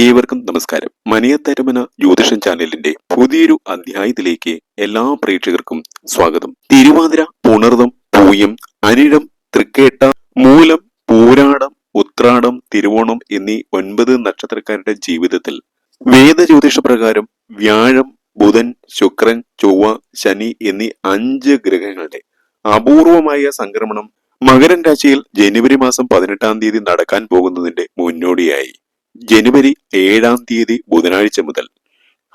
ഏവർക്കും നമസ്കാരം. മനിയത്തരമന ജ്യോതിഷം ചാനലിന്റെ പുതിയൊരു അധ്യായത്തിലേക്ക് എല്ലാ പ്രേക്ഷകർക്കും സ്വാഗതം. തിരുവാതിര പുണർതം പൂയം അനിഴം തൃക്കേട്ട മൂലം പൂരാടം ഉത്രാടം തിരുവോണം എന്നീ ഒൻപത് നക്ഷത്രക്കാരുടെ ജീവിതത്തിൽ വേദജ്യോതിഷ പ്രകാരം വ്യാഴം ബുധൻ ശുക്രൻ ചൊവ്വ ശനി എന്നീ അഞ്ച് ഗ്രഹങ്ങളുടെ അപൂർവമായ സംക്രമണം മകരൻ രാശിയിൽ ജനുവരി മാസം പതിനെട്ടാം തീയതി നടക്കാൻ പോകുന്നതിന്റെ മുന്നോടിയായി. ജനുവരി ഏഴാം തീയതി ബുധനാഴ്ച മുതൽ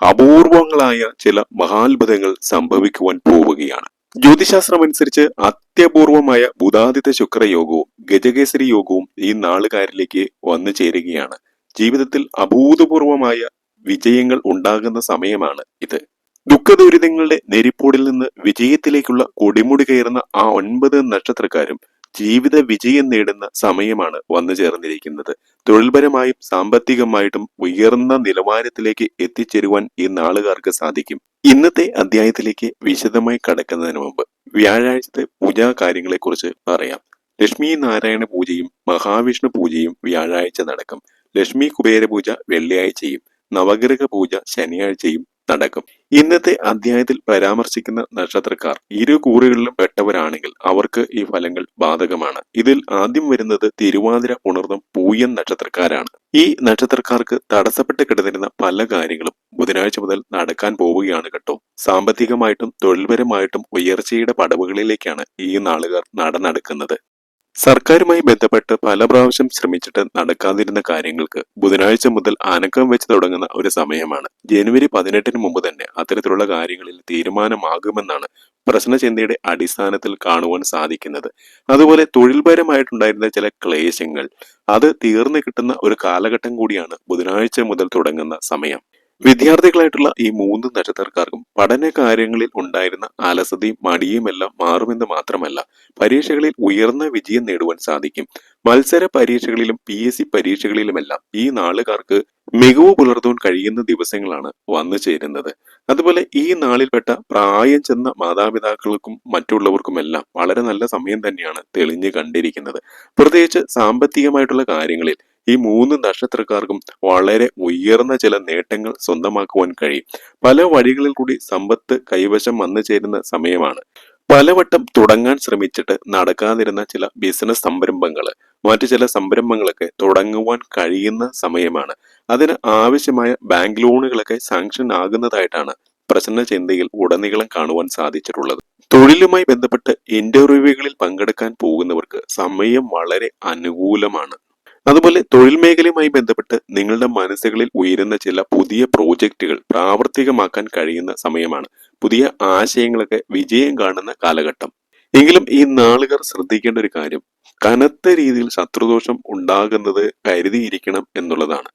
അപൂർവങ്ങളായ ചില മഹാത്ഭുതങ്ങൾ സംഭവിക്കുവാൻ പോവുകയാണ്. ജ്യോതിശാസ്ത്രം അനുസരിച്ച് അത്യപൂർവമായ ബുധാദിത്യ ശുക്രയോഗവും ഗജകേസരി യോഗവും ഈ നാളുകാരിലേക്ക് വന്നു ചേരുകയാണ്. ജീവിതത്തിൽ അഭൂതപൂർവമായ വിജയങ്ങൾ ഉണ്ടാകുന്ന സമയമാണ് ഇത്. ദുഃഖദുരിതങ്ങളുടെ നെരിപ്പോടിൽ നിന്ന് വിജയത്തിലേക്കുള്ള കൊടിമുടി കയറുന്ന ആ ഒൻപത് നക്ഷത്രക്കാരും ജീവിത വിജയം നേടുന്ന സമയമാണ് വന്നു ചേർന്നിരിക്കുന്നത്. തൊഴിൽപരമായും സാമ്പത്തികമായിട്ടും ഉയർന്ന നിലവാരത്തിലേക്ക് എത്തിച്ചേരുവാൻ ഈ നാളുകാർക്ക് സാധിക്കും. ഇന്നത്തെ അധ്യായത്തിലേക്ക് വിശദമായി കടക്കുന്നതിന് മുമ്പ് വ്യാഴാഴ്ചത്തെ പൂജാ കാര്യങ്ങളെക്കുറിച്ച് പറയാം. ലക്ഷ്മി നാരായണ പൂജയും മഹാവിഷ്ണു പൂജയും വ്യാഴാഴ്ച നടക്കും. ലക്ഷ്മി കുബേര പൂജ വെള്ളിയാഴ്ചയും നവഗ്രഹ പൂജ ശനിയാഴ്ചയും നടക്കും. ഇന്നത്തെ അധ്യായത്തിൽ പരാമർശിക്കുന്ന നക്ഷത്രക്കാർ ഇരു കൂറുകളിലും പെട്ടവരാണെങ്കിൽ അവർക്ക് ഈ ഫലങ്ങൾ ബാധകമാണ്. ഇതിൽ ആദ്യം വരുന്നത് തിരുവാതിര ഉണർന്ന പൂയൻ നക്ഷത്രക്കാരാണ്. ഈ നക്ഷത്രക്കാർക്ക് തടസ്സപ്പെട്ട് കിടന്നിരുന്ന പല കാര്യങ്ങളും ബുധനാഴ്ച മുതൽ നടക്കാൻ പോവുകയാണ് കേട്ടോ. സാമ്പത്തികമായിട്ടും തൊഴിൽപരമായിട്ടും ഉയർച്ചയുടെ പടവുകളിലേക്കാണ് ഈ നാളുകാർ നടന്നെടുക്കുന്നത് സർക്കാരുമായി ബന്ധപ്പെട്ട് പല പ്രാവശ്യം ശ്രമിച്ചിട്ട് നടക്കാതിരുന്ന കാര്യങ്ങൾക്ക് ബുധനാഴ്ച മുതൽ ആനക്കം വെച്ച് തുടങ്ങുന്ന ഒരു സമയമാണ്. ജനുവരി പതിനെട്ടിന് മുമ്പ് തന്നെ അത്തരത്തിലുള്ള കാര്യങ്ങളിൽ തീരുമാനമാകുമെന്നാണ് പ്രശ്നചിന്തയുടെ അടിസ്ഥാനത്തിൽ കാണുവാൻ സാധിക്കുന്നത്. അതുപോലെ തൊഴിൽപരമായിട്ടുണ്ടായിരുന്ന ചില ക്ലേശങ്ങൾ അത് തീർന്നു കിട്ടുന്ന ഒരു കാലഘട്ടം കൂടിയാണ് ബുധനാഴ്ച മുതൽ തുടങ്ങുന്ന സമയം. വിദ്യാർത്ഥികളായിട്ടുള്ള ഈ മൂന്ന് നക്ഷത്രക്കാർക്കും പഠന കാര്യങ്ങളിൽ ഉണ്ടായിരുന്ന അലസതയും മടിയും എല്ലാം മാറുമെന്ന് മാത്രമല്ല പരീക്ഷകളിൽ ഉയർന്ന വിജയം നേടുവാൻ സാധിക്കും. മത്സര പരീക്ഷകളിലും പി എസ് സി പരീക്ഷകളിലുമെല്ലാം ഈ നാളുകാർക്ക് മികവ് പുലർത്തുവാൻ കഴിയുന്ന ദിവസങ്ങളാണ് വന്നു ചേരുന്നത്. അതുപോലെ ഈ നാളിൽപ്പെട്ട പ്രായം ചെന്ന മാതാപിതാക്കൾക്കും മറ്റുള്ളവർക്കുമെല്ലാം വളരെ നല്ല സമയം തന്നെയാണ് തെളിഞ്ഞു കണ്ടിരിക്കുന്നത്. പ്രത്യേകിച്ച് സാമ്പത്തികമായിട്ടുള്ള കാര്യങ്ങളിൽ ഈ മൂന്ന് നക്ഷത്രക്കാർക്കും വളരെ ഉയർന്ന ചില നേട്ടങ്ങൾ സ്വന്തമാക്കുവാൻ കഴിയും. പല വഴികളിൽ കൂടി സമ്പത്ത് കൈവശം വന്നു ചേരുന്ന സമയമാണ്. പലവട്ടം തുടങ്ങാൻ ശ്രമിച്ചിട്ട് നടക്കാതിരുന്ന ചില ബിസിനസ് സംരംഭങ്ങൾ മറ്റു ചില സംരംഭങ്ങളൊക്കെ തുടങ്ങുവാൻ കഴിയുന്ന സമയമാണ്. അതിന് ആവശ്യമായ ബാങ്ക് ലോണുകളൊക്കെ സാങ്ഷൻ ആകുന്നതായിട്ടാണ് പ്രശ്ന ചിന്തയിൽ ഉടനീളം കാണുവാൻ സാധിച്ചിട്ടുള്ളത്. തൊഴിലുമായി ബന്ധപ്പെട്ട് ഇന്റർവ്യൂകളിൽ പങ്കെടുക്കാൻ പോകുന്നവർക്ക് സമയം വളരെ അനുകൂലമാണ്. അതുപോലെ തൊഴിൽ മേഖലയുമായി ബന്ധപ്പെട്ട് നിങ്ങളുടെ മനസ്സുകളിൽ ഉയരുന്ന ചില പുതിയ പ്രോജക്റ്റുകൾ പ്രാവർത്തികമാക്കാൻ കഴിയുന്ന സമയമാണ്. പുതിയ ആശയങ്ങളൊക്കെ വിജയം കാണുന്ന കാലഘട്ടം. എങ്കിലും ഈ നാളുകാർ ശ്രദ്ധിക്കേണ്ട ഒരു കാര്യം കനത്ത രീതിയിൽ ശത്രുദോഷം ഉണ്ടാകുന്നത് കരുതിയിരിക്കണം എന്നുള്ളതാണ്.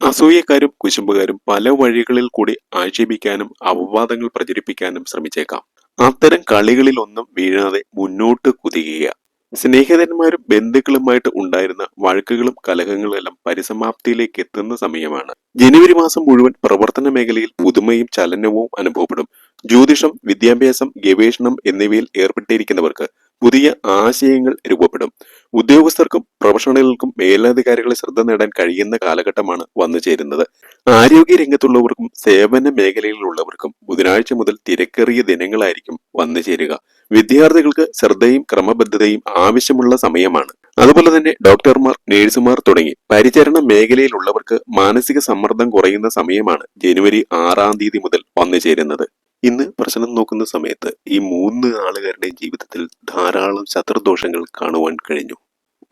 അസൂയക്കാരും കുശുമ്പുകാരും പല വഴികളിൽ കൂടി ആക്ഷേപിക്കാനും അപവാദങ്ങൾ പ്രചരിപ്പിക്കാനും ശ്രമിച്ചേക്കാം. അത്തരം കളികളിലൊന്നും വീഴാതെ മുന്നോട്ട് കുതിക്കുക സ്നേഹിതന്മാരും ബന്ധുക്കളുമായിട്ട് ഉണ്ടായിരുന്ന വഴക്കുകളും കലഹങ്ങളും എല്ലാം പരിസമാപ്തിയിലേക്ക് എത്തുന്ന സമയമാണ്. ജനുവരി മാസം മുഴുവൻ പ്രവർത്തന മേഖലയിൽ പുതുമയും ചലനവും അനുഭവപ്പെടും. ജ്യോതിഷം വിദ്യാഭ്യാസം ഗവേഷണം എന്നിവയിൽ ഏർപ്പെട്ടിരിക്കുന്നവർക്ക് പുതിയ ആശയങ്ങൾ രൂപപ്പെടും. ഉദ്യോഗസ്ഥർക്കും പ്രൊഫഷണലുകൾക്കും മേലധികാരികളെ ശ്രദ്ധ നേടാൻ കഴിയുന്ന കാലഘട്ടമാണ് വന്നു ചേരുന്നത്. ആരോഗ്യ രംഗത്തുള്ളവർക്കും സേവന മേഖലയിലുള്ളവർക്കും ബുധനാഴ്ച മുതൽ തിരക്കേറിയ ദിനങ്ങളായിരിക്കും വന്നു ചേരുക. വിദ്യാർത്ഥികൾക്ക് ശ്രദ്ധയും ക്രമബദ്ധതയും ആവശ്യമുള്ള സമയമാണ്. അതുപോലെ തന്നെ ഡോക്ടർമാർ നേഴ്സുമാർ തുടങ്ങി പരിചരണ മേഖലയിലുള്ളവർക്ക് മാനസിക സമ്മർദ്ദം കുറയുന്ന സമയമാണ് ജനുവരി ആറാം തീയതി മുതൽ വന്നു ചേരുന്നത്. ഇന്ന് പ്രശ്നം നോക്കുന്ന സമയത്ത് ഈ മൂന്ന് ആളുകാരുടെയും ജീവിതത്തിൽ ധാരാളം ശത്രുദോഷങ്ങൾ കാണുവാൻ കഴിഞ്ഞു.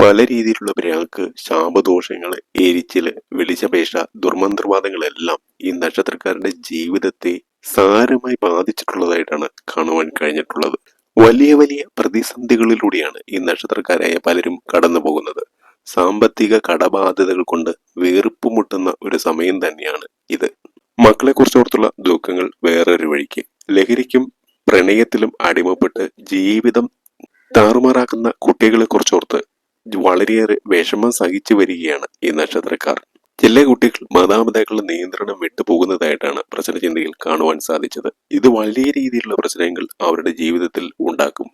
പല രീതിയിലുള്ള ഭ്രാക്ക് ശാപദോഷങ്ങൾ എരിച്ചിൽ വെളിച്ചപേക്ഷ ദുർമന്ത്രവാദങ്ങളെല്ലാം ഈ നക്ഷത്രക്കാരുടെ ജീവിതത്തെ സാരമായി ബാധിച്ചിട്ടുള്ളതായിട്ടാണ് കാണുവാൻ കഴിഞ്ഞിട്ടുള്ളത്. വലിയ വലിയ പ്രതിസന്ധികളിലൂടെയാണ് ഈ നക്ഷത്രക്കാരായ പലരും കടന്നു പോകുന്നത്. സാമ്പത്തിക കടബാധ്യതകൾ കൊണ്ട് വീർപ്പുമുട്ടുന്ന ഒരു സമയം തന്നെയാണ് ഇത്. മക്കളെ കുറിച്ചോർത്തുള്ള ദുഃഖങ്ങൾ വേറൊരു വഴിക്ക്. ലഹരിക്കും പ്രണയത്തിലും അടിമപ്പെട്ട് ജീവിതം താറുമാറാക്കുന്ന കുട്ടികളെ കുറിച്ചോർത്ത് വളരെയേറെ വിഷമം സഹിച്ചു വരികയാണ് ഈ നക്ഷത്രക്കാർ. ചില കുട്ടികൾ മാതാപിതാക്കളുടെ നിയന്ത്രണം വിട്ടുപോകുന്നതായിട്ടാണ് പ്രശ്നചിന്തയിൽ കാണുവാൻ സാധിച്ചത്. ഇത് വലിയ രീതിയിലുള്ള പ്രശ്നങ്ങൾ അവരുടെ ജീവിതത്തിൽ ഉണ്ടാക്കും.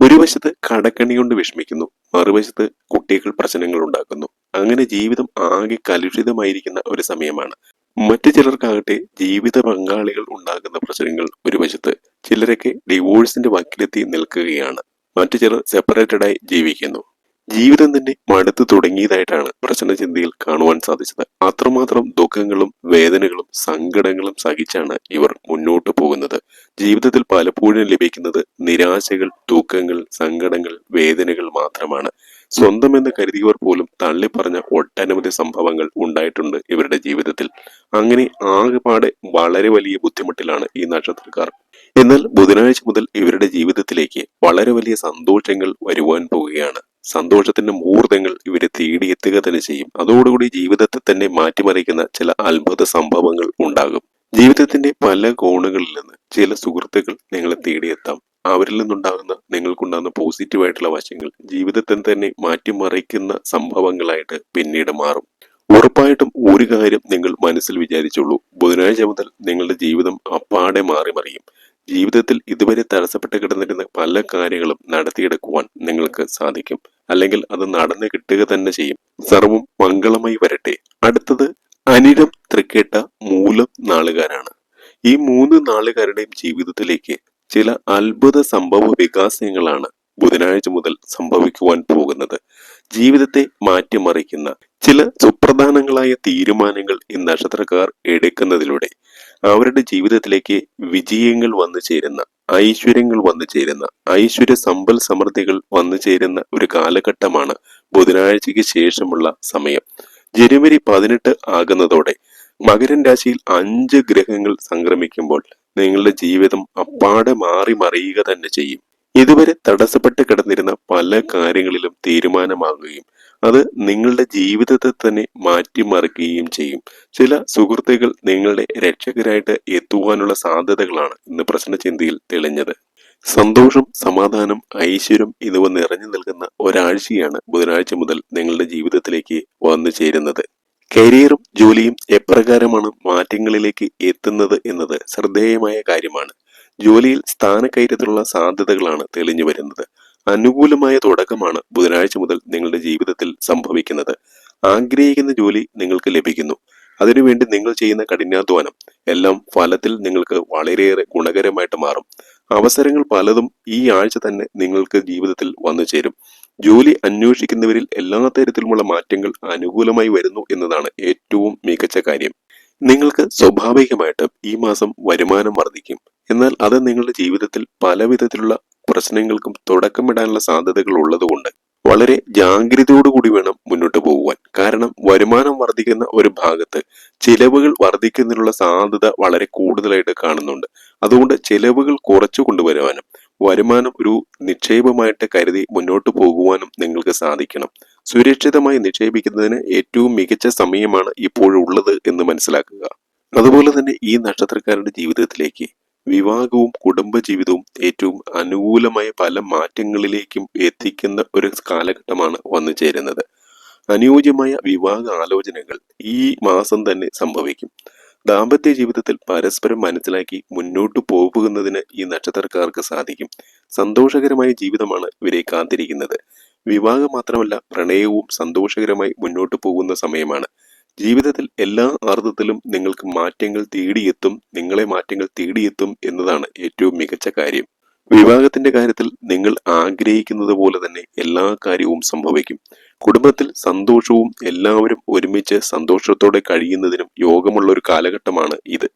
ഒരു വശത്ത് കടക്കണി കൊണ്ട് വിഷമിക്കുന്നു മറുവശത്ത് കുട്ടികൾ പ്രശ്നങ്ങൾ ഉണ്ടാക്കുന്നു. അങ്ങനെ ജീവിതം ആകെ കലുഷിതമായിരിക്കുന്ന ഒരു സമയമാണ്. മറ്റു ചിലർക്കാകട്ടെ ജീവിത പങ്കാളികൾ ഉണ്ടാകുന്ന പ്രശ്നങ്ങൾ ഒരു വശത്ത് ചിലരൊക്കെ ഡിവോഴ്സിന്റെ വക്കിലെത്തി നിൽക്കുകയാണ്. മറ്റു ചിലർ സെപ്പറേറ്റഡായി ജീവിക്കുന്നു. ജീവിതം തന്നെ മടുത്തു തുടങ്ങിയതായിട്ടാണ് പ്രശ്നചിന്തയിൽ കാണുവാൻ സാധിച്ചത്. അത്രമാത്രം ദുഃഖങ്ങളും വേദനകളും സങ്കടങ്ങളും സഹിച്ചാണ് ഇവർ മുന്നോട്ട് പോകുന്നത്. ജീവിതത്തിൽ പലപ്പോഴും ലഭിക്കുന്നത് നിരാശകൾ ദുഃഖങ്ങൾ സങ്കടങ്ങൾ വേദനകൾ മാത്രമാണ്. സ്വന്തം എന്ന് കരുതിയവർ പോലും തള്ളിപ്പറഞ്ഞ ഒട്ടനവധി സംഭവങ്ങൾ ഉണ്ടായിട്ടുണ്ട് ഇവരുടെ ജീവിതത്തിൽ. അങ്ങനെ ആകെപ്പാടെ വളരെ വലിയ ബുദ്ധിമുട്ടിലാണ് ഈ നക്ഷത്രക്കാർ. എന്നാൽ ബുധനാഴ്ച മുതൽ ഇവരുടെ ജീവിതത്തിലേക്ക് വളരെ വലിയ സന്തോഷങ്ങൾ വരുവാൻ പോവുകയാണ്. സന്തോഷത്തിന്റെ മുഹൂർത്തങ്ങൾ ഇവരെ തേടിയെത്തുക തന്നെ ചെയ്യും. അതോടുകൂടി ജീവിതത്തെ തന്നെ മാറ്റിമറിക്കുന്ന ചില അത്ഭുത സംഭവങ്ങൾ ഉണ്ടാകും. ജീവിതത്തിന്റെ പല കോണുകളിൽ നിന്ന് ചില സുഹൃത്തുക്കൾ നിങ്ങളെ തേടിയെത്താം. അവരിൽ നിന്നുണ്ടാകുന്ന നിങ്ങൾക്കുണ്ടാകുന്ന പോസിറ്റീവായിട്ടുള്ള വശങ്ങൾ ജീവിതത്തിൽ തന്നെ മാറ്റിമറിക്കുന്ന സംഭവങ്ങളായിട്ട് പിന്നീട് മാറും. ഉറപ്പായിട്ടും ഒരു കാര്യം നിങ്ങൾ മനസ്സിൽ വിചാരിച്ചുള്ളൂ. ബുധനാഴ്ച മുതൽ നിങ്ങളുടെ ജീവിതം അപ്പാടെ മാറി മറിയും ജീവിതത്തിൽ ഇതുവരെ തടസ്സപ്പെട്ട് കിടന്നിരുന്ന പല കാര്യങ്ങളും നടത്തിയെടുക്കുവാൻ നിങ്ങൾക്ക് സാധിക്കും. അല്ലെങ്കിൽ അത് നടന്നു കിട്ടുക തന്നെ ചെയ്യും. സർവം മംഗളമായി വരട്ടെ. അടുത്തത് അനിരം തൃക്കേട്ട മൂലം നാളുകാരാണ്. ഈ മൂന്ന് നാളുകാരുടെയും ജീവിതത്തിലേക്ക് ചില അത്ഭുത സംഭവ വികാസങ്ങളാണ് ബുധനാഴ്ച മുതൽ സംഭവിക്കുവാൻ പോകുന്നത്. ജീവിതത്തെ മാറ്റിമറിക്കുന്ന ചില സുപ്രധാനങ്ങളായ തീരുമാനങ്ങൾ ഈ നക്ഷത്രക്കാർ എടുക്കുന്നതിലൂടെ അവരുടെ ജീവിതത്തിലേക്ക് വിജയങ്ങൾ വന്നു ചേരുന്ന ഐശ്വര്യങ്ങൾ വന്നു ചേരുന്ന ഐശ്വര്യ സമ്പൽ സമൃദ്ധികൾ വന്നു ചേരുന്ന ഒരു കാലഘട്ടമാണ് ബുധനാഴ്ചയ്ക്ക് ശേഷമുള്ള സമയം. ജനുവരി പതിനെട്ട് ആകുന്നതോടെ മകരൻ രാശിയിൽ അഞ്ച് ഗ്രഹങ്ങൾ സംക്രമിക്കുമ്പോൾ നിങ്ങളുടെ ജീവിതം അപ്പാടെ മാറി മറിയുക തന്നെ ചെയ്യും. ഇതുവരെ തടസ്സപ്പെട്ട് കിടന്നിരുന്ന പല കാര്യങ്ങളിലും തീരുമാനമാകുകയും അത് നിങ്ങളുടെ ജീവിതത്തെ തന്നെ മാറ്റിമറിക്കുകയും ചെയ്യും. ചില സുഹൃത്തുക്കൾ നിങ്ങളുടെ രക്ഷകരായിട്ട് എത്തുവാനുള്ള സാധ്യതകളാണ് ഇന്ന് പ്രശ്നചിന്തയിൽ തെളിഞ്ഞത്. സന്തോഷം സമാധാനം ഐശ്വര്യം എന്നിവ നിറഞ്ഞു നിൽക്കുന്ന ഒരാഴ്ചയാണ് ബുധനാഴ്ച മുതൽ നിങ്ങളുടെ ജീവിതത്തിലേക്ക് വന്നു ചേരുന്നത്. കരിയറും ജോലിയും എപ്രകാരമാണ് മാറ്റങ്ങളിലേക്ക് എത്തുന്നത് എന്നത് ശ്രദ്ധേയമായ കാര്യമാണ്. ജോലിയിൽ സ്ഥാനക്കയറ്റത്തിലുള്ള സാധ്യതകളാണ് തെളിഞ്ഞു വരുന്നത്. അനുകൂലമായ തുടക്കമാണ് ബുധനാഴ്ച മുതൽ നിങ്ങളുടെ ജീവിതത്തിൽ സംഭവിക്കുന്നത്. ആഗ്രഹിക്കുന്ന ജോലി നിങ്ങൾക്ക് ലഭിക്കുന്നു. അതിനുവേണ്ടി നിങ്ങൾ ചെയ്യുന്ന കഠിനാധ്വാനം എല്ലാം ഫലത്തിൽ നിങ്ങൾക്ക് വളരെയേറെ ഗുണകരമായിട്ട് മാറും. അവസരങ്ങൾ പലതും ഈ ആഴ്ച തന്നെ നിങ്ങൾക്ക് ജീവിതത്തിൽ വന്നു ചേരും ജോലി അന്വേഷിക്കുന്നവരിൽ എല്ലാ തരത്തിലുമുള്ള മാറ്റങ്ങൾ അനുകൂലമായി വരുന്നു എന്നതാണ് ഏറ്റവും മികച്ച കാര്യം. നിങ്ങൾക്ക് സ്വാഭാവികമായിട്ടും ഈ മാസം വരുമാനം വർദ്ധിക്കും. എന്നാൽ അത് നിങ്ങളുടെ ജീവിതത്തിൽ പലവിധത്തിലുള്ള പ്രശ്നങ്ങൾക്കും തുടക്കമിടാനുള്ള സാധ്യതകൾ ഉള്ളതുകൊണ്ട് വളരെ ജാഗ്രതയോടുകൂടി വേണം മുന്നോട്ട് പോകുവാൻ. കാരണം വരുമാനം വർദ്ധിക്കുന്ന ഒരു ഭാഗത്ത് ചിലവുകൾ വർദ്ധിക്കുന്നതിനുള്ള സാധ്യത വളരെ കൂടുതലായിട്ട് കാണുന്നുണ്ട്. അതുകൊണ്ട് ചിലവുകൾ കുറച്ചു കൊണ്ടുവരുവാനും വരുമാനം ഒരു നിക്ഷേപമായിട്ട് കരുതി മുന്നോട്ട് പോകുവാനും നിങ്ങൾക്ക് സാധിക്കണം. സുരക്ഷിതമായി നിക്ഷേപിക്കുന്നതിന് ഏറ്റവും മികച്ച സമയമാണ് ഇപ്പോഴുള്ളത് എന്ന് മനസ്സിലാക്കുക. അതുപോലെ തന്നെ ഈ നക്ഷത്രക്കാരുടെ ജീവിതത്തിലേക്ക് വിവാഹവും കുടുംബജീവിതവും ഏറ്റവും അനുകൂലമായ പല മാറ്റങ്ങളിലേക്കും എത്തിക്കുന്ന ഒരു കാലഘട്ടമാണ് വന്നു ചേരുന്നത്. അനുയോജ്യമായ വിവാഹ ആലോചനകൾ ഈ മാസം തന്നെ സംഭവിക്കും. ദാമ്പത്യ ജീവിതത്തിൽ പരസ്പരം മനസ്സിലാക്കി മുന്നോട്ട് പോകുന്നതിന് ഈ നക്ഷത്രക്കാർക്ക് സാധിക്കും. സന്തോഷകരമായ ജീവിതമാണ് ഇവരെ കാത്തിരിക്കുന്നത്. വിവാഹം മാത്രമല്ല പ്രണയവും സന്തോഷകരമായി മുന്നോട്ട് പോകുന്ന സമയമാണ്. ജീവിതത്തിൽ എല്ലാ അർത്ഥത്തിലും നിങ്ങൾക്ക് മാറ്റങ്ങൾ തേടിയെത്തും നിങ്ങളെ മാറ്റങ്ങൾ തേടിയെത്തും എന്നതാണ് ഏറ്റവും മികച്ച കാര്യം. വിവാഹത്തിന്റെ കാര്യത്തിൽ നിങ്ങൾ ആഗ്രഹിക്കുന്നത് പോലെ തന്നെ എല്ലാ കാര്യവും സംഭവിക്കും. കുടുംബത്തിൽ സന്തോഷവും എല്ലാവരും ഒരുമിച്ച് സന്തോഷത്തോടെ കഴിയുന്നതിനും യോഗമുള്ള ഒരു കാലഘട്ടമാണ് ഇത്.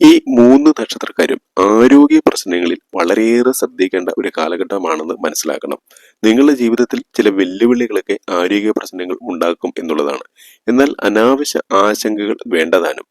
ഈ മൂന്ന് നക്ഷത്രക്കാരും ആരോഗ്യ പ്രശ്നങ്ങളിൽ വളരെയേറെ ശ്രദ്ധിക്കേണ്ട ഒരു കാലഘട്ടമാണെന്ന് മനസ്സിലാക്കണം. നിങ്ങളുടെ ജീവിതത്തിൽ ചില വെല്ലുവിളികളൊക്കെ ആരോഗ്യ പ്രശ്നങ്ങൾ ഉണ്ടാക്കും എന്നുള്ളതാണ്. എന്നാൽ അനാവശ്യ ആശങ്കകൾ വേണ്ടതാനും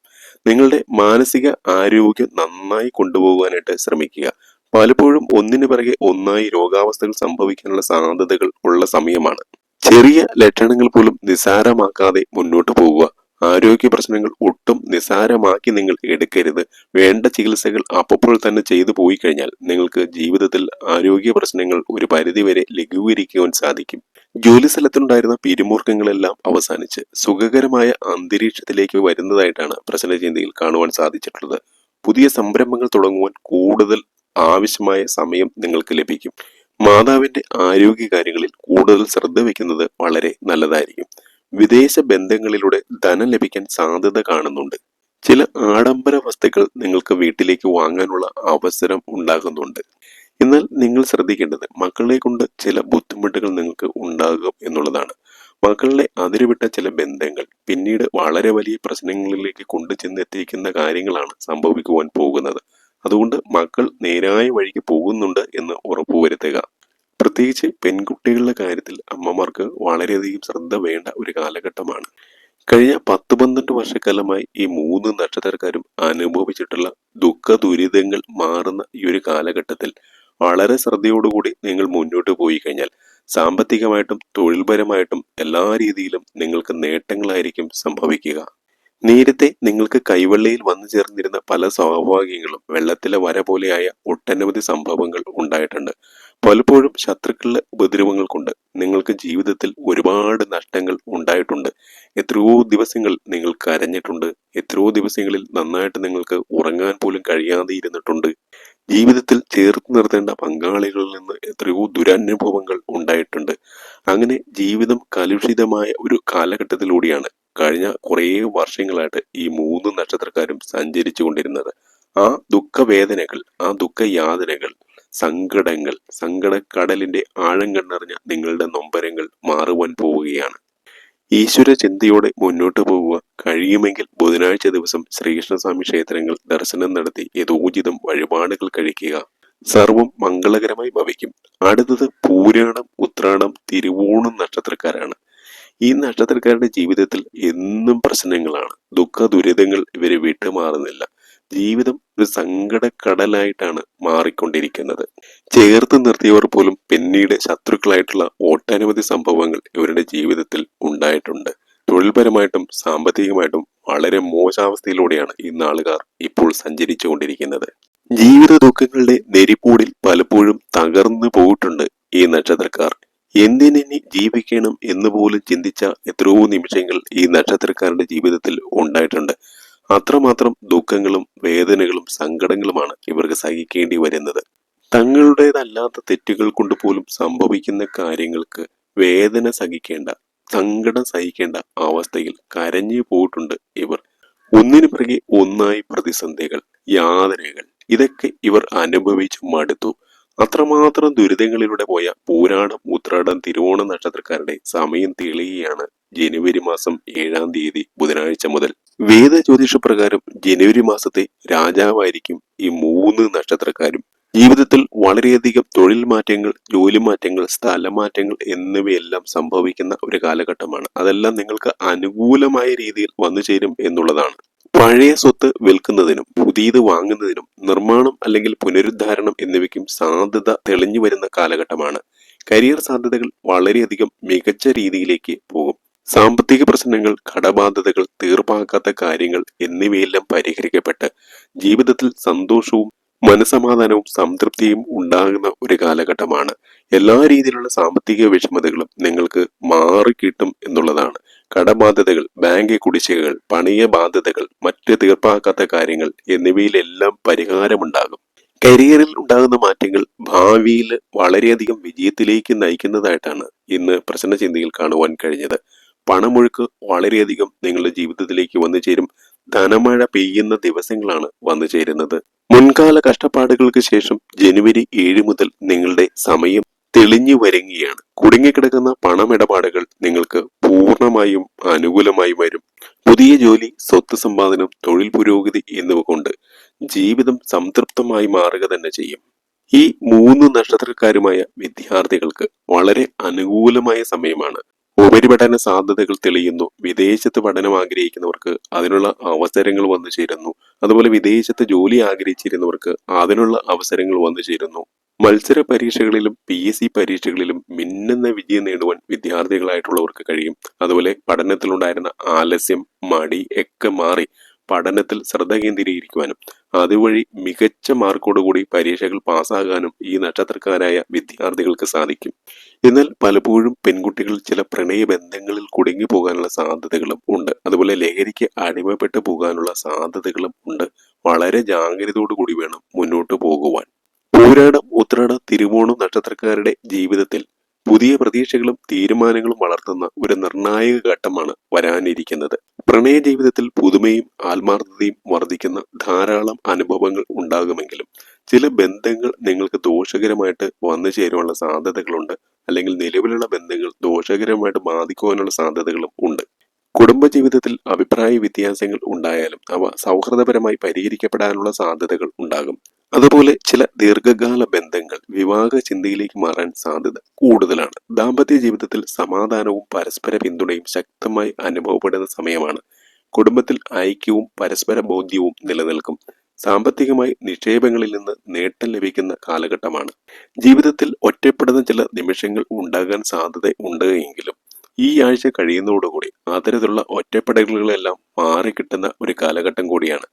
നിങ്ങളുടെ മാനസിക ആരോഗ്യം നന്നായി കൊണ്ടുപോകാനായിട്ട് ശ്രമിക്കുക. പലപ്പോഴും ഒന്നിനു പിറകെ ഒന്നായി രോഗാവസ്ഥകൾ സംഭവിക്കാനുള്ള സാധ്യതകൾ ഉള്ള സമയമാണ്. ചെറിയ ലക്ഷണങ്ങൾ പോലും നിസാരമാക്കാതെ മുന്നോട്ട് പോവുക. ആരോഗ്യ പ്രശ്നങ്ങൾ ഒട്ടും നിസാരമാക്കി നിങ്ങൾ എടുക്കരുത്. വേണ്ട ചികിത്സകൾ അപ്പോൾ തന്നെ ചെയ്തു പോയി കഴിഞ്ഞാൽ നിങ്ങൾക്ക് ജീവിതത്തിൽ ആരോഗ്യ പ്രശ്നങ്ങൾ ഒരു പരിധിവരെ ലഘൂകരിക്കുവാൻ സാധിക്കും. ജോലി സ്ഥലത്തുണ്ടായിരുന്ന പിരിമുറുക്കങ്ങളെല്ലാം അവസാനിച്ച് സുഖകരമായ അന്തരീക്ഷത്തിലേക്ക് വരുന്നതായിട്ടാണ് പ്രശ്നചിന്തയിൽ കാണുവാൻ സാധിച്ചിട്ടുള്ളത്. പുതിയ സംരംഭങ്ങൾ തുടങ്ങുവാൻ കൂടുതൽ ആവശ്യമായ സമയം നിങ്ങൾക്ക് ലഭിക്കും. മാതാവിന്റെ ആരോഗ്യ കാര്യങ്ങളിൽ കൂടുതൽ ശ്രദ്ധ വയ്ക്കുന്നത് വളരെ നല്ലതായിരിക്കും. വിദേശ ബന്ധങ്ങളിലൂടെ ധനം ലഭിക്കാൻ സാധ്യത കാണുന്നുണ്ട്. ചില ആഡംബര വസ്തുക്കൾ നിങ്ങൾക്ക് വീട്ടിലേക്ക് വാങ്ങാനുള്ള അവസരം ഉണ്ടാകുന്നുണ്ട്. എന്നാൽ നിങ്ങൾ ശ്രദ്ധിക്കേണ്ടത് മക്കളെ കൊണ്ട് ചില ബുദ്ധിമുട്ടുകൾ നിങ്ങൾക്ക് ഉണ്ടാകും എന്നുള്ളതാണ്. മക്കളുടെ അതിരുവിട്ട ചില ബന്ധങ്ങൾ പിന്നീട് വളരെ വലിയ പ്രശ്നങ്ങളിലേക്ക് കൊണ്ടു ചെന്നെത്തിക്കുന്ന കാര്യങ്ങളാണ് സംഭവിക്കുവാൻ പോകുന്നത്. അതുകൊണ്ട് മക്കൾ നേരായ വഴിക്ക് പോകുന്നുണ്ട് എന്ന് ഉറപ്പുവരുത്തുക പ്രത്യേകിച്ച് പെൺകുട്ടികളുടെ കാര്യത്തിൽ അമ്മമാർക്ക് വളരെയധികം ശ്രദ്ധ വേണ്ട ഒരു കാലഘട്ടമാണ്. കഴിഞ്ഞ പത്ത് പന്ത്രണ്ട് വർഷക്കാലമായി ഈ മൂന്ന് നക്ഷത്രക്കാരും അനുഭവിച്ചിട്ടുള്ള ദുഃഖ ദുരിതങ്ങൾ മാറുന്ന ഈ ഒരു കാലഘട്ടത്തിൽ വളരെ ശ്രദ്ധയോടുകൂടി നിങ്ങൾ മുന്നോട്ട് പോയി കഴിഞ്ഞാൽ സാമ്പത്തികമായിട്ടും തൊഴിൽപരമായിട്ടും എല്ലാ രീതിയിലും നിങ്ങൾക്ക് നേട്ടങ്ങളായിരിക്കും സംഭവിക്കുക. നേരത്തെ നിങ്ങൾക്ക് കൈവെള്ളയിൽ വന്നു ചേർന്നിരുന്ന പല സൗഭാഗ്യങ്ങളും വെള്ളത്തിലെ വര പോലെയായ ഒട്ടനവധി സംഭവങ്ങൾ ഉണ്ടായിട്ടുണ്ട്. പലപ്പോഴും ശത്രുക്കളുടെ ഉപദ്രവങ്ങൾ കൊണ്ട് നിങ്ങൾക്ക് ജീവിതത്തിൽ ഒരുപാട് നഷ്ടങ്ങൾ ഉണ്ടായിട്ടുണ്ട്. എത്രയോ ദിവസങ്ങൾ നിങ്ങൾ കരഞ്ഞിട്ടുണ്ട്. എത്രയോ ദിവസങ്ങളിൽ നന്നായിട്ട് നിങ്ങൾക്ക് ഉറങ്ങാൻ പോലും കഴിയാതെ ഇരുന്നിട്ടുണ്ട്. ജീവിതത്തിൽ ചേർത്ത് നിർത്തേണ്ട പങ്കാളികളിൽ നിന്ന് എത്രയോ ദുരനുഭവങ്ങൾ ഉണ്ടായിട്ടുണ്ട്. അങ്ങനെ ജീവിതം കലുഷിതമായ ഒരു കാലഘട്ടത്തിലൂടെയാണ് കഴിഞ്ഞ കുറേ വർഷങ്ങളായിട്ട് ഈ മൂന്ന് നക്ഷത്രക്കാരും സഞ്ചരിച്ചു കൊണ്ടിരുന്നത് ആ ദുഃഖവേദനകൾ ആ ദുഃഖയാതനകൾ സങ്കടങ്ങൾ സങ്കടക്കടലിന്റെ ആഴം കണ്ടറിഞ്ഞ നിങ്ങളുടെ നൊമ്പരങ്ങൾ മാറുവാൻ പോവുകയാണ്. ഈശ്വര ചിന്തയോടെ മുന്നോട്ട് പോവുക. കഴിയുമെങ്കിൽ ബുധനാഴ്ച ദിവസം ശ്രീകൃഷ്ണസ്വാമി ക്ഷേത്രങ്ങൾ ദർശനം നടത്തി യഥോചിതം വഴിപാടുകൾ കഴിക്കുക. സർവം മംഗളകരമായി ഭവിക്കും. അടുത്തത് പൂരാണം ഉത്രാടം തിരുവോണം നക്ഷത്രക്കാരാണ്. ഈ നക്ഷത്രക്കാരുടെ ജീവിതത്തിൽ എന്നും പ്രശ്നങ്ങളാണ്. ദുഃഖ ദുരിതങ്ങൾ ഇവരെ വിട്ടുമാറുന്നില്ല ജീവിതം ഒരു സങ്കടക്കടലായിട്ടാണ് മാറിക്കൊണ്ടിരിക്കുന്നത്. ചേർത്ത് നിർത്തിയവർ പോലും പിന്നീട് ശത്രുക്കളായിട്ടുള്ള ഒട്ടനവധി സംഭവങ്ങൾ ഇവരുടെ ജീവിതത്തിൽ ഉണ്ടായിട്ടുണ്ട്. തൊഴിൽപരമായിട്ടും സാമ്പത്തികമായിട്ടും വളരെ മോശാവസ്ഥയിലൂടെയാണ് ഈ നാളുകാർ ഇപ്പോൾ സഞ്ചരിച്ചുകൊണ്ടിരിക്കുന്നത്. ജീവിത ദുഃഖങ്ങളുടെ നെരിപ്പൂടിൽ പലപ്പോഴും തകർന്നു പോയിട്ടുണ്ട് ഈ നക്ഷത്രക്കാർ. എന്തിനി ജീവിക്കണം എന്ന് പോലും ചിന്തിച്ച എത്രയോ നിമിഷങ്ങൾ ഈ നക്ഷത്രക്കാരുടെ ജീവിതത്തിൽ ഉണ്ടായിട്ടുണ്ട്. അത്രമാത്രം ദുഃഖങ്ങളും വേദനകളും സങ്കടങ്ങളുമാണ് ഇവർക്ക് സഹിക്കേണ്ടി വരുന്നത്. തങ്ങളുടേതല്ലാത്ത തെറ്റുകൾ കൊണ്ട് പോലും സംഭവിക്കുന്ന കാര്യങ്ങൾക്ക് വേദന സഹിക്കേണ്ട സങ്കടം സഹിക്കേണ്ട അവസ്ഥയിൽ കരഞ്ഞു പോയിട്ടുണ്ട് ഇവർ. ഒന്നിനു പിറകെ ഒന്നായി പ്രതിസന്ധികൾ യാതനകൾ ഇതൊക്കെ ഇവർ അനുഭവിച്ചു മടുത്തു. അത്രമാത്രം ദുരിതങ്ങളിലൂടെ പോയ പൂരാടം ഉത്രാടം തിരുവോണ നക്ഷത്രക്കാരുടെ സമയം തെളിയുകയാണ് ജനുവരി മാസം ഏഴാം തീയതി ബുധനാഴ്ച മുതൽ. വേദ ജ്യോതിഷ പ്രകാരം ജനുവരി മാസത്തെ രാജാവായിരിക്കും ഈ മൂന്ന് നക്ഷത്രക്കാരും. ജീവിതത്തിൽ വളരെയധികം തൊഴിൽ മാറ്റങ്ങൾ ജോലി മാറ്റങ്ങൾ സ്ഥലമാറ്റങ്ങൾ എന്നിവയെല്ലാം സംഭവിക്കുന്ന ഒരു കാലഘട്ടമാണ്. അതെല്ലാം നിങ്ങൾക്ക് അനുകൂലമായ രീതിയിൽ വന്നു ചേരും എന്നുള്ളതാണ്. പഴയ സ്വത്ത് വിൽക്കുന്നതിനും പുതിയത് വാങ്ങുന്നതിനും നിർമ്മാണം അല്ലെങ്കിൽ പുനരുദ്ധാരണം എന്നിവയ്ക്കും സാധ്യത തെളിഞ്ഞു വരുന്ന കാലഘട്ടമാണ്. കരിയർ സാധ്യതകൾ വളരെയധികം മികച്ച രീതിയിലേക്ക് പോകും. സാമ്പത്തിക പ്രശ്നങ്ങൾ കടബാധ്യതകൾ തീർപ്പാക്കാത്ത കാര്യങ്ങൾ എന്നിവയെല്ലാം പരിഹരിക്കപ്പെട്ട് ജീവിതത്തിൽ സന്തോഷവും മനസമാധാനവും സംതൃപ്തിയും ഉണ്ടാകുന്ന ഒരു കാലഘട്ടമാണ്. എല്ലാ രീതിയിലുള്ള സാമ്പത്തിക വിഷമതകളും നിങ്ങൾക്ക് മാറിക്കിട്ടും എന്നുള്ളതാണ്. കടബാധ്യതകൾ ബാങ്ക് കുടിശ്ശികകൾ പണിയ ബാധ്യതകൾ മറ്റ് തീർപ്പാക്കാത്ത കാര്യങ്ങൾ എന്നിവയിലെല്ലാം പരിഹാരമുണ്ടാകും. കരിയറിൽ ഉണ്ടാകുന്ന മാറ്റങ്ങൾ ഭാവിയിൽ വളരെയധികം വിജയത്തിലേക്ക് നയിക്കുന്നതായിട്ടാണ് ഇന്ന് പ്രശ്നചിന്തയിൽ കാണുവാൻ കഴിഞ്ഞത്. പണമൊഴുക്ക് വളരെയധികം നിങ്ങളുടെ ജീവിതത്തിലേക്ക് വന്നു ചേരും. ധനമഴ പെയ്യുന്ന ദിവസങ്ങളാണ് വന്നു ചേരുന്നത്. മുൻകാല കഷ്ടപ്പാടുകൾക്ക് ശേഷം ജനുവരി ഏഴ് മുതൽ നിങ്ങളുടെ സമയം തെളിഞ്ഞു വരികയാണ്. കുടുങ്ങിക്കിടക്കുന്ന പണമിടപാടുകൾ നിങ്ങൾക്ക് പൂർണമായും അനുകൂലമായി വരും. പുതിയ ജോലി സ്വത്ത് സമ്പാദനം തൊഴിൽ പുരോഗതി എന്നിവ കൊണ്ട് ജീവിതം സംതൃപ്തമായി മാറുക തന്നെ ചെയ്യും. ഈ മൂന്ന് നക്ഷത്രക്കാരുമായ വിദ്യാർത്ഥികൾക്ക് വളരെ അനുകൂലമായ സമയമാണ്. ഉപരിപഠന സാധ്യതകൾ തെളിയുന്നു. വിദേശത്ത് പഠനം ആഗ്രഹിക്കുന്നവർക്ക് അതിനുള്ള അവസരങ്ങൾ വന്നു ചേരുന്നു. അതുപോലെ വിദേശത്ത് ജോലി ആഗ്രഹിച്ചിരുന്നവർക്ക് അതിനുള്ള അവസരങ്ങൾ വന്നു ചേരുന്നു. മത്സര പരീക്ഷകളിലും പി എസ് സി പരീക്ഷകളിലും മിന്നുന്ന വിജയം നേടുവാൻ വിദ്യാർത്ഥികളായിട്ടുള്ളവർക്ക് കഴിയും. അതുപോലെ പഠനത്തിലുണ്ടായിരുന്ന ആലസ്യം മടി ഒക്കെ മാറി പഠനത്തിൽ ശ്രദ്ധ കേന്ദ്രീകരിക്കുവാനും അതുവഴി മികച്ച മാർക്കോടുകൂടി പരീക്ഷകൾ പാസ്സാകാനും ഈ നക്ഷത്രക്കാരായ വിദ്യാർത്ഥികൾക്ക് സാധിക്കും. എന്നാൽ പലപ്പോഴും പെൺകുട്ടികൾ ചില പ്രണയ ബന്ധങ്ങളിൽ കുടുങ്ങി പോകാനുള്ള സാധ്യതകളും ഉണ്ട്. അതുപോലെ ലഹരിക്ക് അടിമപ്പെട്ടു പോകാനുള്ള സാധ്യതകളും ഉണ്ട്. വളരെ ജാഗ്രതയോടു കൂടി വേണം മുന്നോട്ട് പോകുവാൻ. പൂരാടം ഉത്രാടം തിരുവോണം നക്ഷത്രക്കാരുടെ ജീവിതത്തിൽ പുതിയ പ്രതീക്ഷകളും തീരുമാനങ്ങളും വളർത്തുന്ന ഒരു നിർണായക ഘട്ടമാണ് വരാനിരിക്കുന്നത്. പ്രണയ ജീവിതത്തിൽ പുതുമയും ആത്മാർത്ഥതയും വർദ്ധിക്കുന്ന ധാരാളം അനുഭവങ്ങൾ ഉണ്ടാകുമെങ്കിലും ചില ബന്ധങ്ങൾ നിങ്ങൾക്ക് ദോഷകരമായിട്ട് വന്നു ചേരുവാനുള്ള സാധ്യതകളുണ്ട്. അല്ലെങ്കിൽ നിലവിലുള്ള ബന്ധങ്ങൾ ദോഷകരമായിട്ട് ബാധിക്കുവാനുള്ള സാധ്യതകളും ഉണ്ട്. കുടുംബജീവിതത്തിൽ അഭിപ്രായ വ്യത്യാസങ്ങൾ ഉണ്ടായാലും അവ സൗഹൃദപരമായി പരിഹരിക്കപ്പെടാനുള്ള സാധ്യതകൾ ഉണ്ടാകും. അതുപോലെ ചില ദീർഘകാല ബന്ധങ്ങൾ വിവാഹ ചിന്തയിലേക്ക് മാറാൻ സാധ്യത കൂടുതലാണ്. ദാമ്പത്യ ജീവിതത്തിൽ സമാധാനവും പരസ്പര പിന്തുണയും ശക്തമായി അനുഭവപ്പെടുന്ന സമയമാണ്. കുടുംബത്തിൽ ഐക്യവും പരസ്പര ബോധ്യവും നിലനിൽക്കും. സാമ്പത്തികമായി നിക്ഷേപങ്ങളിൽ നിന്ന് നേട്ടം ലഭിക്കുന്ന കാലഘട്ടമാണ്. ജീവിതത്തിൽ ഒറ്റപ്പെടുന്ന ചില നിമിഷങ്ങൾ ഉണ്ടാകാൻ സാധ്യത ഉണ്ട് എങ്കിലും ഈ ആഴ്ച കഴിയുന്നതോടുകൂടി അത്തരത്തിലുള്ള ഒറ്റപ്പെടലുകളെല്ലാം മാറിക്കിട്ടുന്ന ഒരു കാലഘട്ടം കൂടിയാണ്.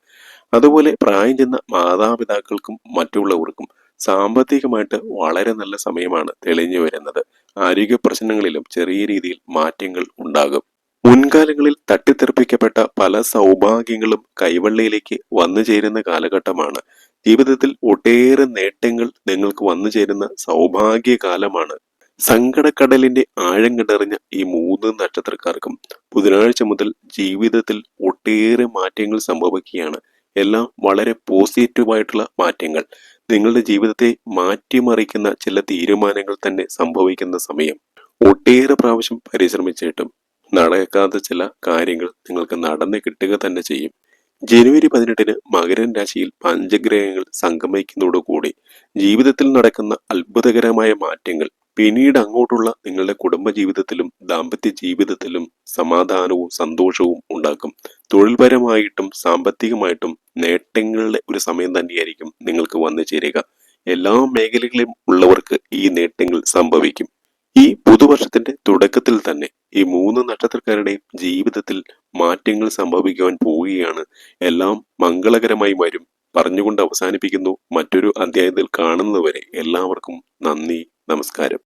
അതുപോലെ പ്രായം ചെന്ന മാതാപിതാക്കൾക്കും മറ്റുള്ളവർക്കും സാമ്പത്തികമായിട്ട് വളരെ നല്ല സമയമാണ് തെളിഞ്ഞു വരുന്നത്. ആരോഗ്യ പ്രശ്നങ്ങളിലും ചെറിയ രീതിയിൽ മാറ്റങ്ങൾ ഉണ്ടാകും. മുൻകാലങ്ങളിൽ തട്ടിത്തെറിപ്പിക്കപ്പെട്ട പല സൗഭാഗ്യങ്ങളും കൈവെള്ളയിലേക്ക് വന്നു ചേരുന്ന കാലഘട്ടമാണ്. ജീവിതത്തിൽ ഒട്ടേറെ നേട്ടങ്ങൾ നിങ്ങൾക്ക് വന്നു ചേരുന്ന സൗഭാഗ്യകാലമാണ് സങ്കടക്കടലിന്റെ ആഴം കണ്ടറിഞ്ഞ ഈ മൂന്ന് നക്ഷത്രക്കാർക്കും ബുധനാഴ്ച മുതൽ ജീവിതത്തിൽ ഒട്ടേറെ മാറ്റങ്ങൾ സംഭവിക്കുകയാണ്. എല്ലാം വളരെ പോസിറ്റീവായിട്ടുള്ള മാറ്റങ്ങൾ. നിങ്ങളുടെ ജീവിതത്തെ മാറ്റിമറിക്കുന്ന ചില തീരുമാനങ്ങൾ തന്നെ സംഭവിക്കുന്ന സമയം. ഒട്ടേറെ പ്രാവശ്യം പരിശ്രമിച്ചിട്ടും നടക്കാത്ത ചില കാര്യങ്ങൾ നിങ്ങൾക്ക് നടന്നു കിട്ടുക തന്നെ ചെയ്യും. ജനുവരി പതിനെട്ടിന് മകരൻ രാശിയിൽ പഞ്ചഗ്രഹങ്ങൾ സംഗമിക്കുന്നതോടുകൂടി ജീവിതത്തിൽ നടക്കുന്ന അത്ഭുതകരമായ മാറ്റങ്ങൾ പിന്നീട് അങ്ങോട്ടുള്ള നിങ്ങളുടെ കുടുംബജീവിതത്തിലും ദാമ്പത്യ ജീവിതത്തിലും സമാധാനവും സന്തോഷവും ഉണ്ടാക്കും. തൊഴിൽപരമായിട്ടും സാമ്പത്തികമായിട്ടും നേട്ടങ്ങളുടെ ഒരു സമയം തന്നെയായിരിക്കും നിങ്ങൾക്ക് വന്നു ചേരുക. എല്ലാ മേഖലകളിലും ഉള്ളവർക്ക് ഈ നേട്ടങ്ങൾ സംഭവിക്കും. ഈ പുതുവർഷത്തിന്റെ തുടക്കത്തിൽ തന്നെ ഈ മൂന്ന് നക്ഷത്രക്കാരുടെയും ജീവിതത്തിൽ മാറ്റങ്ങൾ സംഭവിക്കുവാൻ പോവുകയാണ്. എല്ലാം മംഗളകരമായി വരും. പറഞ്ഞുകൊണ്ട് അവസാനിപ്പിക്കുന്നു. മറ്റൊരു അധ്യായത്തിൽ കാണുന്നതുവരെ എല്ലാവർക്കും നന്ദി. നമസ്കാരം.